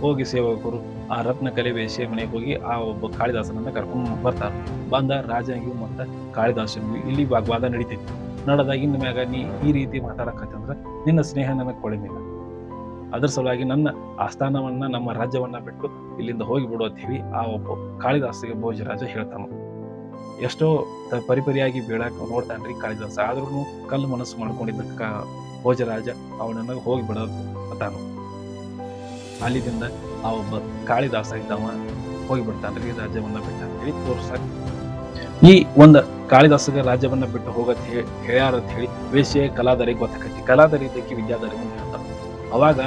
ಹೋಗಿ ಸೇವಕರು ಆ ರತ್ನ ಕಲೆ ವೇಷೆ ಮನೆಗೆ ಹೋಗಿ ಆ ಒಬ್ಬ ಕಾಳಿದಾಸನನ್ನ ಕರ್ಕೊಂಡು ಬರ್ತಾರ. ಬಂದ ರಾಜನಿಗೂ ಮತ್ತ ಕಾಳಿದಾಸನಿಗೂ ಇಲ್ಲಿ ವಾಗ್ವಾದ ನಡೀತೈತಿ. ನಡೆದಾಗ ಮ್ಯಾಗ ನೀ ಈ ರೀತಿ ಮಾತಾಡಕತ್ತಂದ್ರ ನಿನ್ನ ಸ್ನೇಹ ನನಗೆ ಕೊಳಿಮಿಲ್ಲ ಅದ್ರ ಸಲುವಾಗಿ ನನ್ನ ಆಸ್ಥಾನವನ್ನ, ನಮ್ಮ ರಾಜ್ಯವನ್ನ ಬಿಟ್ಟು ಇಲ್ಲಿಂದ ಹೋಗಿ ಅಂತ ಹೇಳಿ ಆ ಒಬ್ಬ ಕಾಳಿದಾಸಿಗೆ ಭೋಜರಾಜ ಹೇಳ್ತಾನ. ಎಷ್ಟೋ ಪರಿಪರಿಯಾಗಿ ಬೀಳಾಕ ನೋಡ್ತಾನ್ರಿ ಕಾಳಿದಾಸ ಆದ್ರೂ ಕಲ್ಲು ಮನಸ್ಸು ಮಾಡ್ಕೊಂಡಿದ್ದ ಕ ಭೋಜರಾಜ ಅವನನ್ನ ಹೋಗಿ ಬಿಡೋದು ಅತಾನು. ಅಲ್ಲಿದಿಂದ ಆ ಒಬ್ಬ ಕಾಳಿದಾಸ ಇದ್ದವ ಹೋಗಿ ಬಿಡ್ತಾನ್ರಿ ರಾಜ್ಯವನ್ನ ಬಿಟ್ಟ. ಅಂತ ಹೇಳಿ ತೋರ್ಸಾಕ ಈ ಒಂದ ಕಾಳಿದಾಸಗ ರಾಜ್ಯವನ್ನ ಬಿಟ್ಟು ಹೋಗತ್ ಹೇಳ್ಯಾರ ಅಂತ ಹೇಳಿ ವೇಷ್ಯ ಕಲಾದರಿಗೆ ಗೊತ್ತಾಕತಿ. ಕಲಾದರಿ ಇದಕ್ಕೆ ವಿದ್ಯಾಧರಿ ಅಂತ ಹೇಳ್ತಾರ. ಅವಾಗ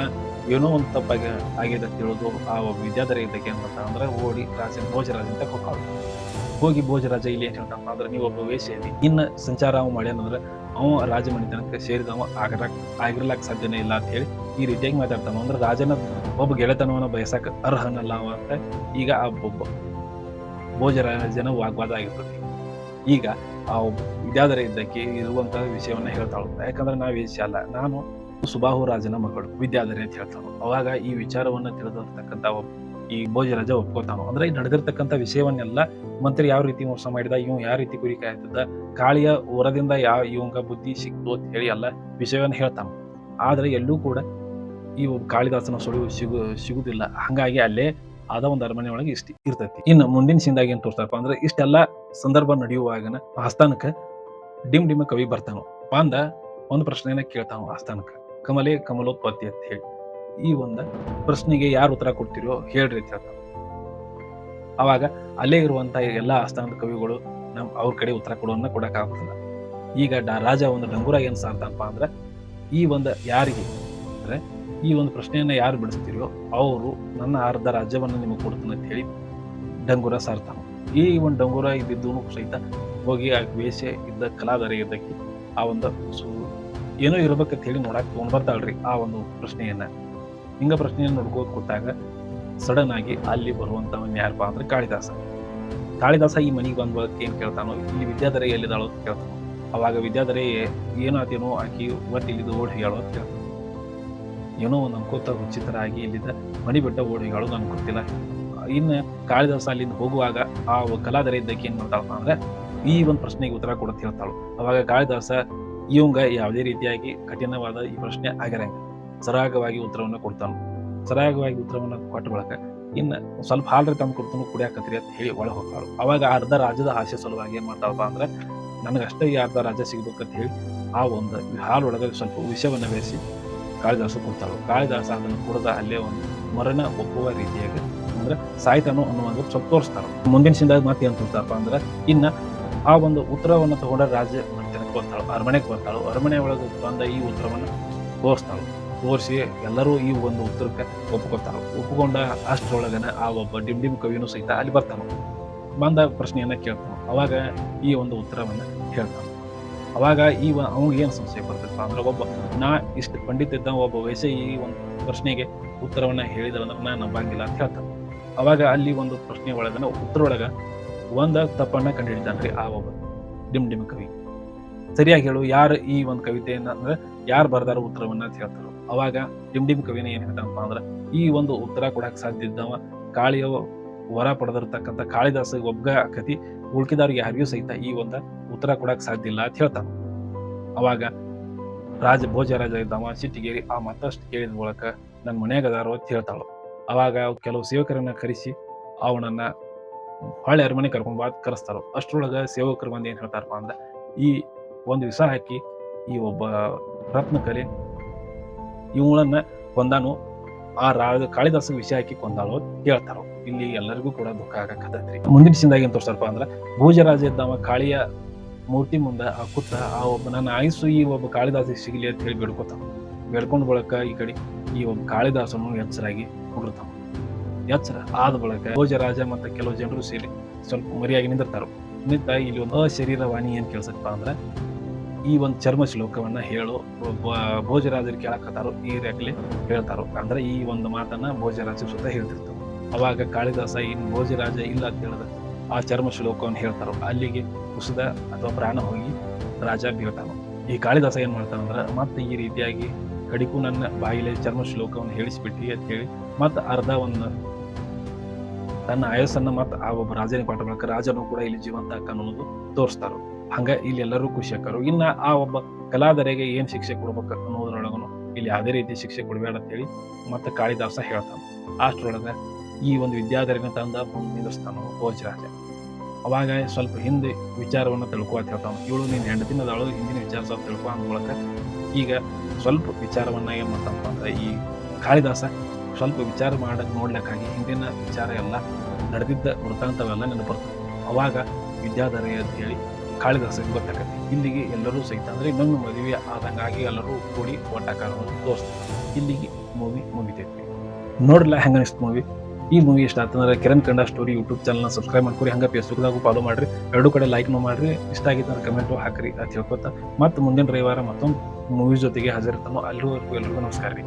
ಏನೋ ಒಂದು ತಪ್ಪಾಗಿ ಆಗಿದೆ ಅಂತ ಹೇಳೋದು ಆ ವಿದ್ಯಾಧರ ಇದಕ್ಕೆ ಮಾಡ್ತಾನ ಅಂದ್ರೆ ಓಡಿ ರಾಜ ಭೋಜರಾಜ ಅಂತ ಹೋಗ್ತಾವ ಹೋಗಿ ಭೋಜರಾಜ ಇಲ್ಲಿ ಏನು ಹೇಳ್ತಾನ ಅಂದ್ರೆ ನೀವು ಒಬ್ಬ ವೇಶ್ಯ ಇನ್ನ ಸಂಚಾರ ಅವ ಮಾಡ್ಯಾನಂದ್ರೆ ಅವ ರಾಜಮನೆತನಕ್ಕೆ ಸೇರಿದವ ಆಗಲಾಕ್ ಆಗಿರ್ಲಾಕ್ ಸಾಧ್ಯನೇ ಇಲ್ಲ ಅಂತ ಹೇಳಿ ಈ ರೀತಿಯಾಗಿ ಮಾತಾಡ್ತಾನ ಅಂದ್ರೆ ರಾಜನ ಒಬ್ಬ ಗೆಳೆತನವನ್ನ ಬಯಸಕ್ ಅರ್ಹನಲ್ಲ ಅವ ಅಂತ ಈಗ ಆ ಒಬ್ಬ ಭೋಜರಾಜನ ವಾಗ್ವಾದ ಆಗಿರ್ತದೆ. ಈಗ ಆ ವಿದ್ಯಾಧರ ಇದ್ದಕ್ಕೆ ಇರುವಂತಹ ವಿಷಯವನ್ನ ಹೇಳ್ತಾಳು. ಯಾಕಂದ್ರೆ ನಾವು ವೇಷ ಅಲ್ಲ, ನಾನು ಸುಬಾಹು ರಾಜನ ಮಗಳು ವಿದ್ಯಾಧರಿ ಅಂತ ಹೇಳ್ತಾನು ಅವಾಗ ಈ ವಿಚಾರವನ್ನ ತಿಳಿದಿರ್ತಕ್ಕಂಥ ಒಬ್ಬ ಈ ಭೋಜರಾಜ ಒಪ್ಕೋತಾನು? ಅಂದ್ರೆ ನಡೆದಿರ್ತಕ್ಕಂಥ ವಿಷಯವನ್ನೆಲ್ಲ ಮಂತ್ರಿ ಯಾವ ರೀತಿ ಮೋಸ ಮಾಡಿದ ಇವ್ ಯಾವ ರೀತಿ ಕುರಿ ಕಾಯ್ತಿದ್ದ ಕಾಳಿಯ ಹೊರದಿಂದ ಯಾವ ಇವಂಗ ಬುದ್ಧಿ ಸಿಕ್ತು ಅಂತ ಹೇಳಿ ಎಲ್ಲ ವಿಷಯವನ್ನು ಹೇಳ್ತಾನ. ಆದ್ರೆ ಎಲ್ಲೂ ಕೂಡ ಈ ಕಾಳಿದಾಸನ ಸುಳಿವು ಸಿಗು, ಸಿಗುದಿಲ್ಲ. ಹಂಗಾಗಿ ಅಲ್ಲೇ ಆದ ಒಂದು ಅರಮನೆ ಒಳಗೆ ಇಷ್ಟ ಇರ್ತೈತಿ. ಇನ್ನು ಮುಂದಿನ ಸಿಂದಾಗಿ ಏನ್ ತೋರ್ಸ್ತಾರಪ್ಪ ಅಂದ್ರೆ ಇಷ್ಟೆಲ್ಲ ಸಂದರ್ಭ ನಡೆಯುವಾಗನ ಆಸ್ಥಾನಕ್ಕೆ ಡಿಮ್ ಡಿಮ್ ಕವಿ ಬರ್ತಾನ. ಬಂದ ಒಂದು ಪ್ರಶ್ನೆಯನ್ನ ಕೇಳ್ತಾವ ಆಸ್ಥಾನಕ್ಕೆ ಕಮಲೆ ಕಮಲೋತ್ಪತ್ತಿ ಅಂತ ಹೇಳಿ. ಈ ಒಂದು ಪ್ರಶ್ನೆಗೆ ಯಾರು ಉತ್ತರ ಕೊಡ್ತೀರೋ ಹೇಳ್ರಿ ಅಂತ ಹೇಳ್ತಾರೆ ಅವಾಗ ಅಲ್ಲೇ ಇರುವಂತ ಎಲ್ಲಾ ಆಸ್ಥಾನದ ಕವಿಗಳು ನಮ್ ಅವ್ರ ಕಡೆ ಉತ್ತರ ಕೊಡೋನ್ನ ಕೊಡಕ್ ಆಗುದಿಲ್ಲ. ಈಗ ಡಾ ರಾಜ ಒಂದು ಡಂಗೂರ ಏನ್ ಸಾರ್ತಪ್ಪ ಅಂದ್ರೆ ಈ ಒಂದು ಯಾರಿಗೆ ಅಂದ್ರೆ ಈ ಒಂದು ಪ್ರಶ್ನೆಯನ್ನ ಯಾರು ಬಿಡಿಸ್ತಿರೋ ಅವರು ನನ್ನ ಅರ್ಧ ರಾಜ್ಯವನ್ನು ನಿಮಗೆ ಕೊಡ್ತೀನಿ ಅಂತ ಹೇಳಿ ಡಂಗೂರ ಸಾರ್ತಾನ ಈ ಒಂದು ಡಂಗೂರ ಇದ್ದಿದ್ದು ಸಹಿತ ಹೋಗಿ ಆ ವೇಷ ಇದ್ದ ಕಲಾದರ ಇದ್ದಕ್ಕೆ ಆ ಒಂದು ಏನೋ ಇರ್ಬೇಕಂತ ಹೇಳಿ ನೋಡಕ್ ತಗೊಂಡ್ ಬರ್ತಾಳ್ರಿ ಆ ಒಂದು ಪ್ರಶ್ನೆಯನ್ನ. ಹಿಂಗ ಪ್ರಶ್ನೆಯನ್ನು ನೋಡ್ಕೋದು ಕೊಟ್ಟಾಗ ಸಡನ್ ಆಗಿ ಅಲ್ಲಿ ಬರುವಂತವನ್ ಯಾರಪ್ಪ ಅಂದ್ರೆ ಕಾಳಿದಾಸ. ಕಾಳಿದಾಸ ಈ ಮನೆಗೆ ಬಂದ ಬಳಕ ಏನ್ ಕೇಳ್ತಾನೋ, ಇಲ್ಲಿ ವಿದ್ಯಾಧರೆ ಎಲ್ಲಿದ್ದಾಳೋ ಅಂತ ಕೇಳ್ತಾನೋ. ಅವಾಗ ವಿದ್ಯಾಧರೆ ಏನಾತೇನೋ ಆಕಿ ಒಟ್ಟು ಇಲ್ಲಿದ್ದು ಓಡಿ ಹೇಳೋ ಅಂತ ಕೇಳ್ತಾನೆ. ಏನೋ ಒಂದು ಅನ್ಕೋತ ಹುಚ್ಚಿತರ ಆಗಿ ಇಲ್ಲಿದ್ದ ಮನಿ ಬಿಟ್ಟ ಓಡಿ ಹೇಳೋದು ನನ್ಗೆ ಗೊತ್ತಿಲ್ಲ. ಇನ್ನು ಕಾಳಿದಾಸ ಅಲ್ಲಿಂದ ಹೋಗುವಾಗ ಆ ಕಲಾಧರೆ ಇದ್ದಕ್ಕೆ ಏನ್ ಮಾಡ್ತಾಳಪ್ಪ ಅಂದ್ರೆ ಈ ಒಂದು ಪ್ರಶ್ನೆಗೆ ಉತ್ತರ ಕೊಡತ್ ಹೇಳ್ತಾಳು. ಅವಾಗ ಕಾಳಿದಾಸ, ಇವಂಗ ಯಾವುದೇ ರೀತಿಯಾಗಿ ಕಠಿಣವಾದ ಈ ಪ್ರಶ್ನೆ ಆಗಿರಂಗ ಸರಾಗವಾಗಿ ಉತ್ತರವನ್ನು ಕೊಡ್ತಾನು. ಸರಾಗವಾಗಿ ಉತ್ತರವನ್ನು ಕೊಟ್ಟ ಬಳಕ ಇನ್ನು ಸ್ವಲ್ಪ ಹಾಲ್ರಿ ತಂದು ಕೊಡ್ತಾನು ಕುಡಿಯಾಕತ್ರಿ ಅಂತ ಹೇಳಿ ಒಳಗೆ ಹೋಗ್ತಾಳು ಅವಾಗ ಅರ್ಧ ರಾಜ್ಯದ ಆಸೆ ಸಲುವಾಗಿ ಏನು ಮಾಡ್ತಾಳಪ್ಪ ಅಂದ್ರೆ ನನಗಷ್ಟೇ ಈ ಅರ್ಧ ರಾಜ್ಯ ಅಂತ ಹೇಳಿ ಆ ಒಂದು ಹಾಲೊಳಗೆ ಸ್ವಲ್ಪ ವಿಷವನ್ನು ಬೆಳೆಸಿ ಕಾಳಿದಾಸ ಕೊಡ್ತಾಳು ಕಾಳಿದಾಸ ಅದನ್ನು ಕುಡಿದ ಅಲ್ಲೇ ಒಂದು ಮರಣ ಒಪ್ಪುವ ರೀತಿಯಾಗಿ ಅಂದ್ರೆ ಸಾಯ್ತಾನು ಅನ್ನುವಂಥ ಸ್ವಲ್ಪ ತೋರಿಸ್ತಾರೆ. ಮುಂದಿನ ಸಿಂದಾಗ ಮತ್ತೆ ಏನು ತೋರ್ತಾರಪ್ಪ ಅಂದ್ರೆ ಇನ್ನು ಆ ಒಂದು ಉತ್ತರವನ್ನು ತಗೊಂಡ ರಾಜ ಮತ್ತೆ ಬರ್ತಾಳು, ಅರಮನೆಗೆ ಬರ್ತಾಳು. ಅರಮನೆ ಒಳಗೆ ಬಂದ ಈ ಉತ್ತರವನ್ನು ತೋರಿಸ್ತಾಳು. ತೋರಿಸಿ ಎಲ್ಲರೂ ಈ ಒಂದು ಉತ್ತರಕ್ಕೆ ಒಪ್ಕೋತಾರ ಒಪ್ಕೊಂಡ ಅಷ್ಟರೊಳಗನ ಆ ಒಬ್ಬ ಡಿಮ್ ಡಿಮ್ ಕವಿನೂ ಸಹಿತ ಅಲ್ಲಿ ಬರ್ತಾನೆ. ಬಂದ ಪ್ರಶ್ನೆಯನ್ನು ಕೇಳ್ತಾನೆ. ಅವಾಗ ಈ ಒಂದು ಉತ್ತರವನ್ನು ಕೇಳ್ತಾನೆ ಅವಾಗ ಈ ಅವ್ನಿಗೆ ಏನು ಸಂಶಯ ಬರ್ತೈತಪ್ಪ ಅಂದ್ರೆ ಒಬ್ಬ ನಾ ಇಷ್ಟು ಪಂಡಿತ ಇದ್ದ ಒಬ್ಬ ವಯಸ್ಸೆ ಈ ಒಂದು ಪ್ರಶ್ನೆಗೆ ಉತ್ತರವನ್ನ ಹೇಳಿದ್ರ ಅಂದ್ರೆ ನಾ ನಂಬಂಗಿಲ್ಲ ಅಂತ ಹೇಳ್ತಾನೆ. ಅವಾಗ ಅಲ್ಲಿ ಒಂದು ಪ್ರಶ್ನೆ ಒಳಗನ ಉತ್ತರ ಒಳಗ ಒಂದ ತಪ್ಪನ್ನ ಕಂಡುಹಿಡಿತಾನ್ರಿ ಆ ಒಬ್ಬ ಡಿಮ್ ಡಿಮ್ ಕವಿ. ಸರಿಯಾಗಿ ಹೇಳು, ಯಾರು ಈ ಒಂದು ಕವಿತೆಯನ್ನ ಅಂದ್ರೆ ಯಾರು ಬರ್ದಾರ ಉತ್ತರವನ್ನ ಅಂತ ಹೇಳ್ತಾರ ಅವಾಗ ಡಿಮ್ ಡಿಮ್ ಕವಿನ ಏನ್ ಹೇಳ್ತಾನಪ್ಪ ಅಂದ್ರೆ, ಈ ಒಂದು ಉತ್ತರ ಕೊಡಕ್ ಸಾಧ್ಯ ಇದ್ದವ ಕಾಳಿಯ ವರ ಪಡೆದಿರ್ತಕ್ಕಂಥ ಕಾಳಿದಾಸ ಒಬ್ಬ ಕತಿ ಉಳ್ಕಿದವ್ರಿಗೆ ಯಾರಿಗೂ ಸಹಿತ ಈ ಒಂದು ಉತ್ತರ ಕೊಡಕ್ ಸಾಧ್ಯ ಇಲ್ಲ ಅಂತ ಹೇಳ್ತಾನ. ಅವಾಗ ರಾಜ, ಭೋಜರಾಜ ಇದ್ದಾವ, ಸಿಟ್ಟಿಗೇರಿ, ಆ ಮತ್ತಷ್ಟು ಕೇಳಿದ ಮೂಲಕ ನನ್ನ ಮನ್ಯಾಗ ಅದಾರೋ ಅಂತ ಹೇಳ್ತಾಳು. ಅವಾಗ ಕೆಲವು ಸೇವಕರನ್ನ ಕರೆಸಿ ಅವನನ್ನ ಹೊಳೆ ಅರಮನೆ ಕರ್ಕೊಂಡ್ ಬಾ ಕರೆಸ್ತಾರ. ಅಷ್ಟ್ರೊಳಗ ಸೇವಕರು ಬಂದು ಏನ್ ಹೇಳ್ತಾರಪ್ಪ ಅಂದ್ರೆ, ಈ ಒಂದು ವಿಷ ಹಾಕಿ ಈ ಒಬ್ಬ ರತ್ನಕಲೆ ಇವಳನ್ನ ಕೊಂದಾನು, ಆ ರಾ ಕಾಳಿದಾಸ ವಿಷಯ ಹಾಕಿ ಕೊಂದಾಳು ಹೇಳ್ತಾರ, ಇಲ್ಲಿ ಎಲ್ಲರಿಗೂ ಕೂಡ ದುಃಖ ಆಗಕತ್ತೈತ್ರಿ ಮುಂದಿನ ಸಿಂದಾಗ ಏನ್ ತೋರ್ಸಪ್ಪ ಅಂದ್ರ, ಭೋಜರಾಜ ಇದ್ದಾವ ಕಾಳಿಯ ಮೂರ್ತಿ ಮುಂದೆ ಆ ಕುತ್ತ ಆ ಒಬ್ಬ ನನ್ನ ಆಯಸ್ಸು, ಈ ಒಬ್ಬ ಕಾಳಿದಾಸ ಸಿಗಲಿ ಅಂತ ಹೇಳಿ ಬೇಡ್ಕೊತಾವ. ಬೇಡ್ಕೊಂಡ್ ಬಳಕ ಈ ಕಡೆ ಈ ಒಬ್ಬ ಕಾಳಿದಾಸನು ಎಚ್ಚರಾಗಿ ಕುಡಿರ್ತಾನ ಎಚ್ಚರ ಆದ ಬಳಕ ಭೋಜರಾಜ ಮತ್ತೆ ಕೆಲವು ಜನರು ಸೇರಿ ಸ್ವಲ್ಪ ಮರಿಯಾಗಿ ನಿಂದಿರ್ತಾರ. ನಿಂತ ಇಲ್ಲಿ ಒಂದು ಅಶರೀರವಾಣಿ ಏನ್ ಕೇಳಿಸಪ್ಪ ಅಂದ್ರ ಈ ಒಂದು ಚರ್ಮ ಶ್ಲೋಕವನ್ನು ಹೇಳು. ಭೋಜರಾಜರು ಕೇಳಕತ್ತಾರೋ, ಈ ರೇಖಲೆ ಹೇಳ್ತಾರೋ. ಅಂದ್ರೆ ಈ ಒಂದು ಮಾತನ್ನ ಭೋಜರಾಜ ಸುತ್ತ ಹೇಳ್ತಿರ್ತಾರೆ. ಅವಾಗ ಕಾಳಿದಾಸ ಇನ್ ಭೋಜರಾಜ ಇಲ್ಲ ಅಂತ ಹೇಳಿದ ಆ ಚರ್ಮ ಶ್ಲೋಕವನ್ನು ಹೇಳ್ತಾರೋ. ಅಲ್ಲಿಗೆ ಕುಸಿದ ಅಥವಾ ಪ್ರಾಣ ಹೋಗಿ ರಾಜ ಬೀಳ್ತಾನ ಈ ಕಾಳಿದಾಸ ಏನು ಮಾಡ್ತಾನಂದ್ರ, ಮತ್ತೆ ಈ ರೀತಿಯಾಗಿ ಕಡಿಕು ನನ್ನ ಬಾಯಿಲೆ ಚರ್ಮ ಶ್ಲೋಕವನ್ನು ಹೇಳಿಸ್ಬಿಟ್ಟು ಅಂತ ಹೇಳಿ, ಮತ್ತೆ ಅರ್ಧ ಒಂದು ತನ್ನ ಆಯಸ್ಸನ್ನು ಮತ್ತೆ ಆ ಒಬ್ಬ ರಾಜನಿಗೆ ಪಾಠ ಮಾಡಕ್ಕೆ ರಾಜನು ಕೂಡ ಇಲ್ಲಿ ಜೀವಂತ ಅನ್ನೋದು ತೋರಿಸ್ತಾರೋ. ಹಂಗ ಇಲ್ಲಿ ಎಲ್ಲರೂ ಖುಷಿಯಾಕರು ಇನ್ನ ಆ ಒಬ್ಬ ಕಲಾದರಿಗೆ ಏನ್ ಶಿಕ್ಷೆ ಕೊಡ್ಬೇಕು ಅನ್ನೋದ್ರೊಳಗನು ಇಲ್ಲಿ ಯಾವುದೇ ರೀತಿ ಶಿಕ್ಷೆ ಕೊಡಬೇಡ ಅಂತೇಳಿ ಮತ್ತೆ ಕಾಳಿದಾಸ ಹೇಳ್ತಾನೆ. ಅಷ್ಟ್ರೊಳಗ ಈ ಒಂದು ವಿದ್ಯಾಧರಿನ ತಂದ ಮುಂದೆ ಭೋಜರಾಜ. ಅವಾಗ ಸ್ವಲ್ಪ ಹಿಂದೆ ವಿಚಾರವನ್ನು ತಿಳ್ಕೊ ಅಂತ ಹೇಳ್ತಾನ. ಇವಳು ನೀನು ಹೆಂಡತಿನದಾಳು ಹಿಂದಿನ ವಿಚಾರ ಸ್ವಲ್ಪ ತಿಳ್ಕೊ ಅಂದ ಈಗ ಸ್ವಲ್ಪ ವಿಚಾರವನ್ನ ಏನು ಮಾಡ್ತಾನಪ್ಪ ಅಂದ್ರೆ ಈ ಕಾಳಿದಾಸ ಸ್ವಲ್ಪ ವಿಚಾರ ಮಾಡಕ್ಕೆ ನೋಡ್ಲಿಕ್ಕಾಗಿ ಹಿಂದಿನ ವಿಚಾರ ಎಲ್ಲ ನಡೆದಿದ್ದ ವೃತ್ತಾಂತವೆಲ್ಲ ನೆನಪು ಬರ್ತದೆ. ಅವಾಗ ವಿದ್ಯಾಧರಿ ಅಂತ ಹೇಳಿ ಕಾಳಿದಾಸಕ್ಕೆ ಗೊತ್ತಾಗತ್ತೆ. ಇಲ್ಲಿಗೆ ಎಲ್ಲರೂ ಸಹಿತ, ಅಂದ್ರೆ ಇನ್ನೊಂದು ಮದುವೆ ಆದಂಗಾಗಿ ಎಲ್ಲರೂ ಕೂಡಿ ಒಟ್ಟಾಕಾರವನ್ನು ತೋರಿಸ್ತಾರೆ. ಇಲ್ಲಿಗೆ ಮೂವಿ ಮುಗಿತೈತಿ. ನೋಡಲ್ಲ ಹೆಂಗ ಅನಿಸ್ತು ಮೂವಿ? ಈ ಮೂವಿ ಇಷ್ಟ ಆತಂದ್ರೆ ಕಿರಣ್ ಕಂಡ ಸ್ಟೋರಿ ಯೂಟ್ಯೂಬ್ ಚಾನಲ್ನ ಸಬ್ಸ್ಕ್ರೈಬ್ ಮಾಡ್ಕೊರಿ ಹಂಗೆ ಫೇಸ್ಬುಕ್ದಾಗೂ ಫಾಲೋ ಮಾಡಿರಿ. ಎರಡು ಕಡೆ ಲೈಕ್ನು ಮಾಡಿರಿ. ಇಷ್ಟ ಆಗಿತ್ತು ಅಂದ್ರೆ ಕಮೆಂಟು ಹಾಕಿರಿ ಅಂತ ಹೇಳ್ಕೊತ. ಮತ್ತು ಮುಂದಿನ ರವಿವಾರ ಮತ್ತೊಂದು ಮೂವಿ ಜೊತೆಗೆ ಹಾಜರಿರ್ತಾನೋ ಅಲ್ಲಿವರೆಗೂ ಎಲ್ರಿಗೂ ನಮಸ್ಕಾರ ರೀ.